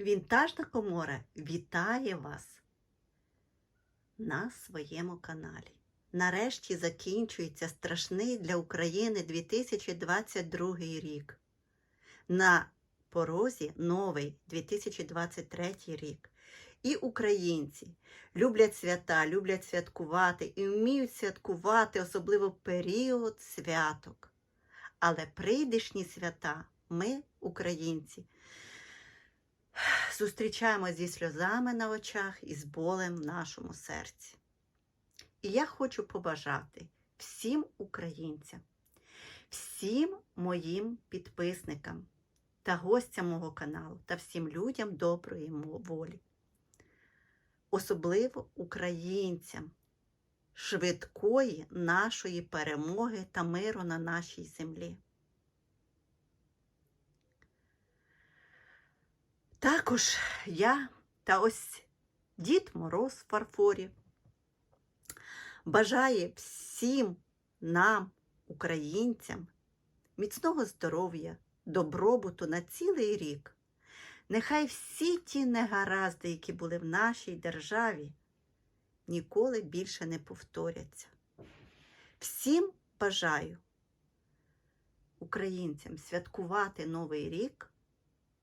Вінтажна комора вітає вас на своєму каналі. Нарешті закінчується страшний для України 2022 рік. На порозі новий 2023 рік. І українці люблять свята, люблять святкувати і вміють святкувати, особливо період святок. Але прийдешні свята ми, українці, зустрічаємо зі сльозами на очах і з болем в нашому серці. І я хочу побажати всім українцям, всім моїм підписникам та гостям мого каналу та всім людям доброї волі, особливо українцям, швидкої нашої перемоги та миру на нашій землі. Також я та ось Дід Мороз в фарфорі бажає всім нам, українцям, міцного здоров'я, добробуту на цілий рік. Нехай всі ті негаразди, які були в нашій державі, ніколи більше не повторяться. Всім бажаю українцям святкувати Новий рік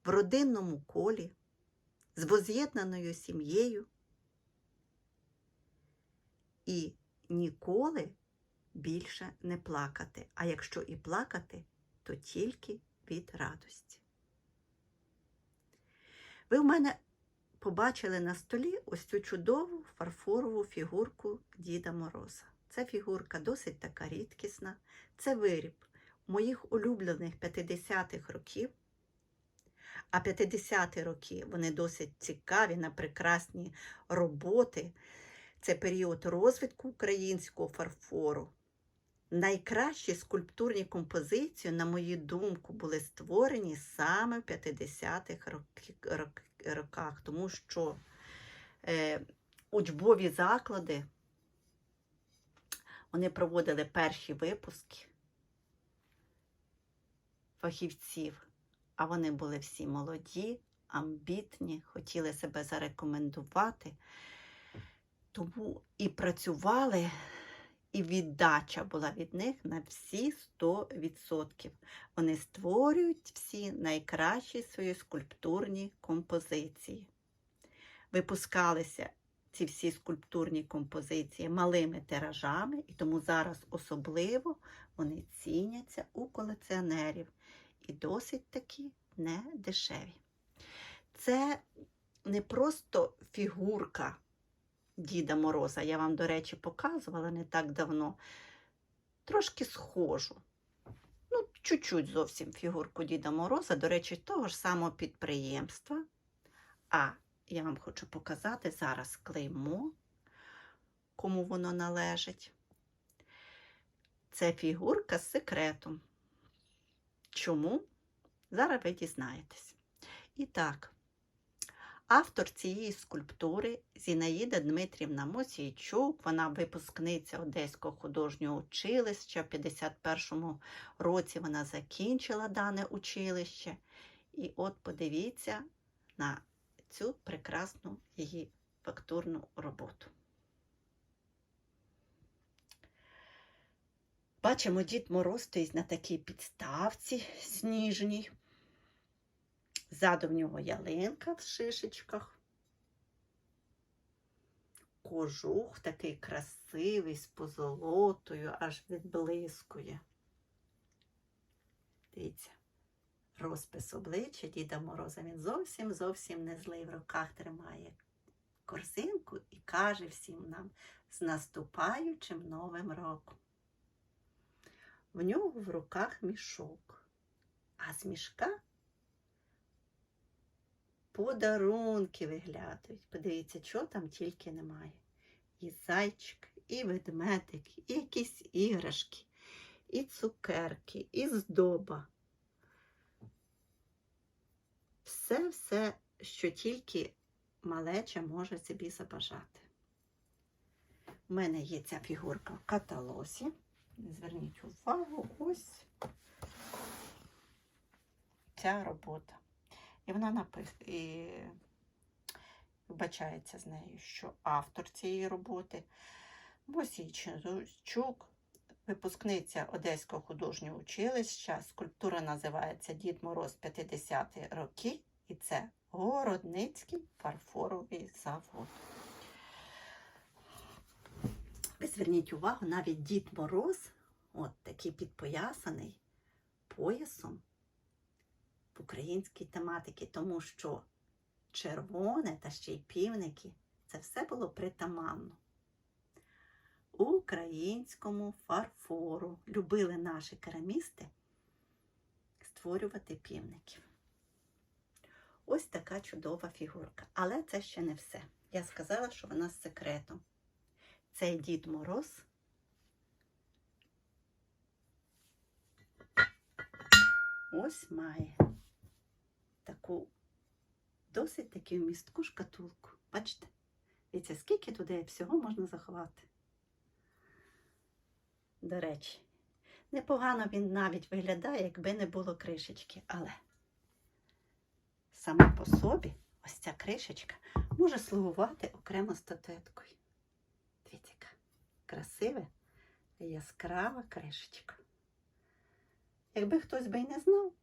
в родинному колі, з воз'єднаною сім'єю і ніколи більше не плакати. А якщо і плакати, то тільки від радості. Ви в мене побачили на столі ось цю чудову фарфорову фігурку Діда Мороза. Ця фігурка досить така рідкісна. Це виріб моїх улюблених 50-х років. А 50-ті роки вони досить цікаві на прекрасні роботи. Це період розвитку українського фарфору. Найкращі скульптурні композиції, на мою думку, були створені саме в 50-х роках, тому що е, учбові заклади вони проводили перші випуски фахівців, а вони були всі молоді, амбітні, хотіли себе зарекомендувати. Тому і працювали, і віддача була від них на всі 100%. Вони створюють всі найкращі свої скульптурні композиції. Випускалися ці всі скульптурні композиції малими тиражами, і тому зараз особливо вони ціняться у колекціонерів і досить таки не дешеві. Це не просто фігурка Діда Мороза. Я вам, до речі, показувала не так давно. Трошки схожу. Ну, чуть-чуть зовсім фігурку Діда Мороза, до речі, того ж самого підприємства. А я вам хочу показати зараз клеймо, кому воно належить. Це фігурка з секретом. Чому? Зараз ви дізнаєтесь. І так, автор цієї скульптури Зінаїда Дмитрівна Мосійчук, вона випускниця Одеського художнього училища. В 51-му році вона закінчила дане училище. І от подивіться на цю прекрасну її фактурну роботу. Бачимо, Дід Мороз стоїть на такій підставці сніжній. Ззаду в нього ялинка в шишечках. Кожух такий красивий, з позолотою, аж відблискує. Дивіться, розпис обличчя Діда Мороза. Він зовсім зовсім не злий в руках тримає корзинку і каже всім нам з наступаючим Новим роком. В нього в руках мішок, а з мішка подарунки виглядають. Подивіться, що там тільки немає. І зайчик, і ведмедик, і якісь іграшки, і цукерки, і здоба. Все-все, що тільки малеча може собі забажати. У мене є ця фігурка в каталозі. Зверніть увагу, ось ця робота. І вона напис... і вбачається з нею, що автор цієї роботи Мосій Чук, випускниця Одеського художнього училища. Скульптура називається Дід Мороз 50-ті роки, і це Городницький фарфоровий завод. Ви зверніть увагу, навіть Дід Мороз, от такий підпоясаний поясом в українській тематиці, тому що червоне та ще й півники це все було притаманно. Українському фарфору любили наші керамісти створювати півників. Ось така чудова фігурка. Але це ще не все. Я сказала, що вона з секретом. Цей Дід Мороз. Ось має таку досить таку містку шкатулку. Бачите? Дивіться, скільки туди всього можна заховати. До речі, непогано він навіть виглядає, якби не було кришечки, але сама по собі ось ця кришечка може слугувати окремо статуеткою. Яка яскрава кришечка. Якби хтось би й не знав,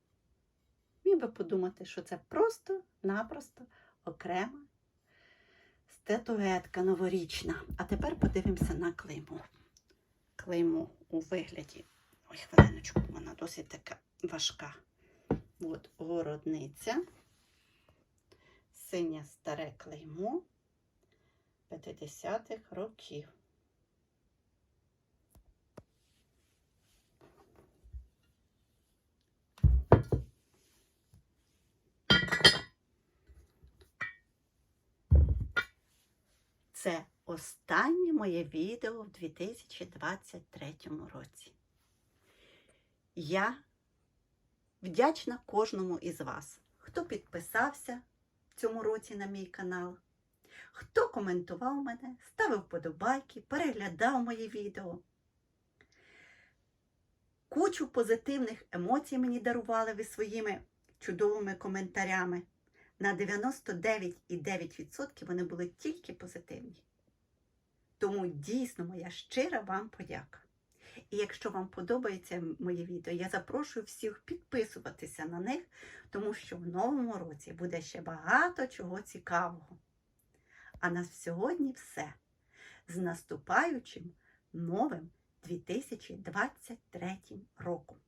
міг би подумати, що це просто-напросто окрема статуетка новорічна. А тепер подивимося на клеймо. Клеймо у вигляді. Ой, хвилиночку, вона досить така важка. От городниця, синє старе клеймо 50-х років. Це останнє моє відео в 2023 році. Я вдячна кожному із вас, хто підписався в цьому році на мій канал, хто коментував мене, ставив вподобайки, переглядав мої відео. Кучу позитивних емоцій мені дарували ви своїми чудовими коментарями. На 99,9% вони були тільки позитивні. Тому дійсно моя щира вам подяка. І якщо вам подобається моє відео, я запрошую всіх підписуватися на них, тому що в новому році буде ще багато чого цікавого. А на сьогодні все. З наступаючим новим 2023 роком.